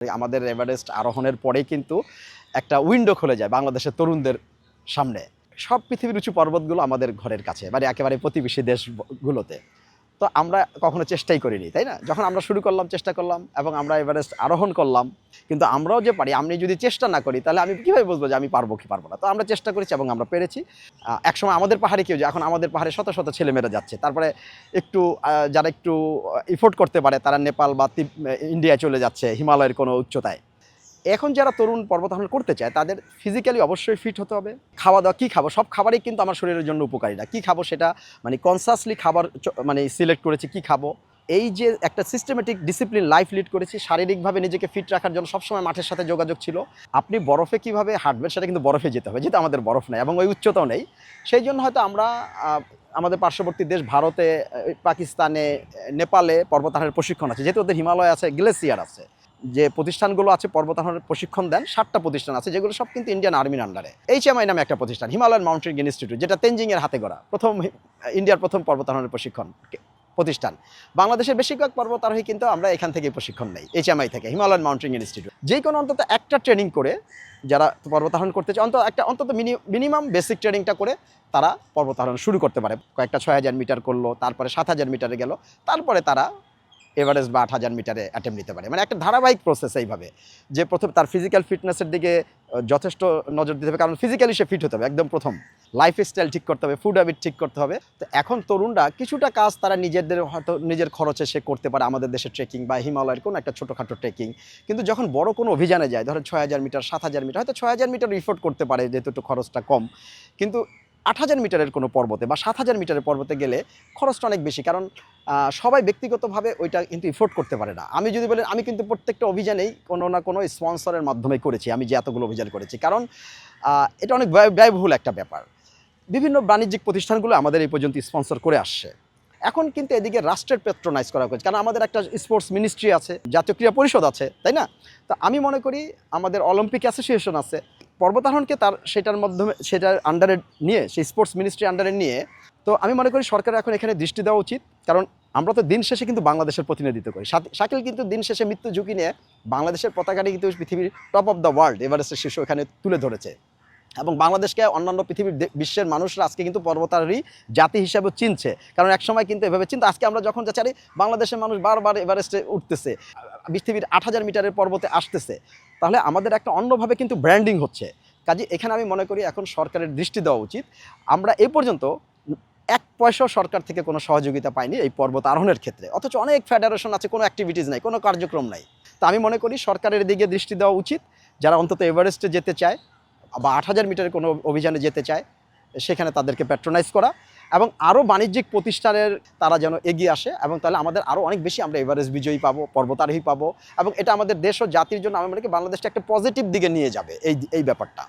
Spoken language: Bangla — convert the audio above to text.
আমাদের এভারেস্ট আরোহণের পরেই কিন্তু একটা উইন্ডো খুলে যায় বাংলাদেশের তরুণদের সামনে। সব পৃথিবীর উঁচু পর্বতগুলো আমাদের ঘরের কাছে মানে একেবারে প্রতিবেশী দেশগুলোতে। তো আমরা কখনো চেষ্টাই করিনি, তাই না? যখন আমরা শুরু করলাম, চেষ্টা করলাম এবং আমরা এভারেস্ট আরোহণ করলাম, কিন্তু আমরাও যে পারি, আমি যদি চেষ্টা না করি, তাহলে আমি কীভাবে বুঝব যে আমি পারব কি পারব না? তো আমরা চেষ্টা করেছি এবং আমরা পেরেছি। একসময় আমাদের পাহাড়ে কেউ যায় এখন আমাদের পাহাড়ে শত শত ছেলেমেয়েরা যাচ্ছে। তারপরে একটু যারা একটু ইফোর্ট করতে পারে, তারা নেপাল বা ইন্ডিয়ায় চলে যাচ্ছে, হিমালয়ের কোনো উচ্চতায়। এখন যারা তরুণ পর্বতারোহণ করতে চায়, তাদের ফিজিক্যালি অবশ্যই ফিট হতে হবে। খাওয়া দাওয়া, কী খাব? সব খাবারই কিন্তু আমার শরীরের জন্য উপকারী না কী খাব সেটা মানে কনসাসলি খাবার মানে সিলেক্ট করেছি, কী খাব? এই যে একটা সিস্টেমেটিক ডিসিপ্লিন লাইফ লিড করেছি, শারীরিকভাবে নিজেকে ফিট রাখার জন্য সবসময় মাঠের সাথে যোগাযোগ ছিল। আপনি বরফে কীভাবে হাঁটবেন সেটা কিন্তু বরফে যেতে হবে, যেহেতু আমাদের বরফ নেই এবং ওই উচ্চতাও নেই। সেই জন্য হয়তো আমরা আমাদের পার্শ্ববর্তী দেশ ভারতে পাকিস্তানে নেপালে পর্বতারোহণের প্রশিক্ষণ আছে, যেহেতু ওদের হিমালয় আছে গ্লেসিয়ার আছে। যে প্রতিষ্ঠানগুলো আছে পর্বতারোহণের প্রশিক্ষণ দেন, সাতটা প্রতিষ্ঠান আছে, যেগুলো সব কিন্তু ইন্ডিয়ান আর্মির আন্ডারে এইচএমআই নামে একটা প্রতিষ্ঠান হিমালয়ান মাউন্টেন ইনস্টিটিউট যেটা তেনজিংয়ের হাতে গড়া, প্রথম ইন্ডিয়ার প্রথম পর্বতারোহণের প্রশিক্ষণ প্রতিষ্ঠান। বাংলাদেশের বেশিরভাগ পর্বতারোহী কিন্তু আমরা এখান থেকে প্রশিক্ষণ নেই এইচএমআই থেকে হিমালয়ান মাউন্টেন ইনস্টিটিউট যে কোনো অন্তত একটা ট্রেনিং করে যারা পর্বতারোহণ করতে চায় অন্তত একটা অন্তত মিনিমাম বেসিক ট্রেনিংটা করে তারা পর্বতারোহণ শুরু করতে পারে। কয়েকটা ছয় হাজার মিটার করল, তারপরে সাত হাজার মিটারে গেল, তারপরে তারা এভারেস্ট বা আট হাজার মিটারে অ্যাটেম্প নিতে পারে। মানে একটা ধারাবাহিক প্রসেস এইভাবে, যে প্রথম তার ফিজিক্যাল ফিটনেসের দিকে যথেষ্ট নজর দিতে হবে, কারণ ফিজিক্যালি সে ফিট হতে হবে, একদম প্রথম। লাইফ স্টাইল ঠিক করতে হবে ফুড হ্যাবিট ঠিক করতে হবে। তো এখন তরুণরা কিছুটা কাজ তারা নিজেদের হয়তো নিজের খরচে সে করতে পারে, আমাদের দেশের ট্রেকিং বা হিমালয়ের কোনো একটা ছোটোখাটো ট্রেকিং কিন্তু যখন বড় কোনো অভিযানে যায়, ধরো ছয় হাজার মিটার, সাত হাজার মিটার, হয়তো ছয় হাজার মিটার ইফোর্ট করতে পারে, যেহেতু একটু খরচটা কম। কিন্তু আট হাজার মিটারের কোনো পর্বতে বা সাত হাজার মিটারের পর্বতে গেলে খরচটা অনেক বেশি। কারণ সবাই ব্যক্তিগতভাবে ওইটা কিন্তু ইফোর্ট করতে পারে না। আমি যদি বলেন, আমি কিন্তু প্রত্যেকটা অভিযানেই কোনো না কোনো স্পন্সরের মাধ্যমে করেছি, আমি যে এতগুলো অভিযান করেছি। কারণ এটা অনেক ব্যয়, ব্যয়বহুল একটা ব্যাপার। বিভিন্ন বাণিজ্যিক প্রতিষ্ঠানগুলো আমাদের এই পর্যন্ত স্পন্সর করে আসছে। এখন কিন্তু এদিকে রাষ্ট্রের পেট্রোনাইজ করা হয়েছে কারণ আমাদের একটা স্পোর্টস মিনিস্ট্রি আছে, জাতীয় ক্রীড়া পরিষদ আছে, তাই না? তো আমি মনে করি, আমাদের অলিম্পিক অ্যাসোসিয়েশন আছে। পর্বতারোহণকে তার সেটার মাধ্যমে, সেটার আন্ডারে নিয়ে, সেই স্পোর্টস মিনিস্ট্রি আন্ডারে নিয়ে, তো আমি মনে করি সরকার এখন এখানে দৃষ্টি দেওয়া উচিত। কারণ আমরা তো দিন শেষে কিন্তু বাংলাদেশের প্রতিনিধিত্ব করি। শাক- শাকিল কিন্তু দিন শেষে মৃত্যু ঝুঁকি নিয়ে বাংলাদেশের পতাকাটি কিন্তু পৃথিবীর টপ অফ দ্য ওয়ার্ল্ড এভারেস্টের শীর্ষ এখানে তুলে ধরেছে। এবং বাংলাদেশকে অন্যান্য পৃথিবীর বিশ্বের মানুষরা আজকে কিন্তু পর্বতারোহী জাতি হিসাবে চিনছে। কারণ একসময় কিন্তু এভাবে চিন্তা। আজকে আমরা যখন যাচ্ছি বাংলাদেশের মানুষ বারবার এভারেস্টে উঠতেছে, পৃথিবীর আট হাজার মিটারের পর্বতে আসতেছে, তাহলে আমাদের একটা অন্যভাবে কিন্তু ব্র্যান্ডিং হচ্ছে। কাজে এখানে আমি মনে করি এখন সরকারের দৃষ্টি দেওয়া উচিত। আমরা এ পর্যন্ত এক পয়সাও সরকার থেকে কোনো সহযোগিতা পাইনি এই পর্বত আরোহণের ক্ষেত্রে। অথচ অনেক ফেডারেশন আছে, কোনো অ্যাক্টিভিটিস নাই, কোনো কার্যক্রম নাই। তা আমি মনে করি সরকারের দিকে দৃষ্টি দেওয়া উচিত। যারা অন্তত এভারেস্টে যেতে চায় বা আট হাজার মিটারের কোনো অভিযানে যেতে চায়, সেখানে তাদেরকে প্যাট্রোনাইজ করা এবং আরও বাণিজ্যিক প্রতিষ্ঠানের তারা যেন এগিয়ে আসে এবং তাহলে আমাদের আরও অনেক বেশি আমরা এভারেস্ট বিজয়ী পাবো, পর্বতারোহী পাবো এবং এটা আমাদের দেশ ও জাতির জন্য, আমি মনে করি বাংলাদেশটা একটা পজিটিভ দিকে নিয়ে যাবে এই এই ব্যাপারটা।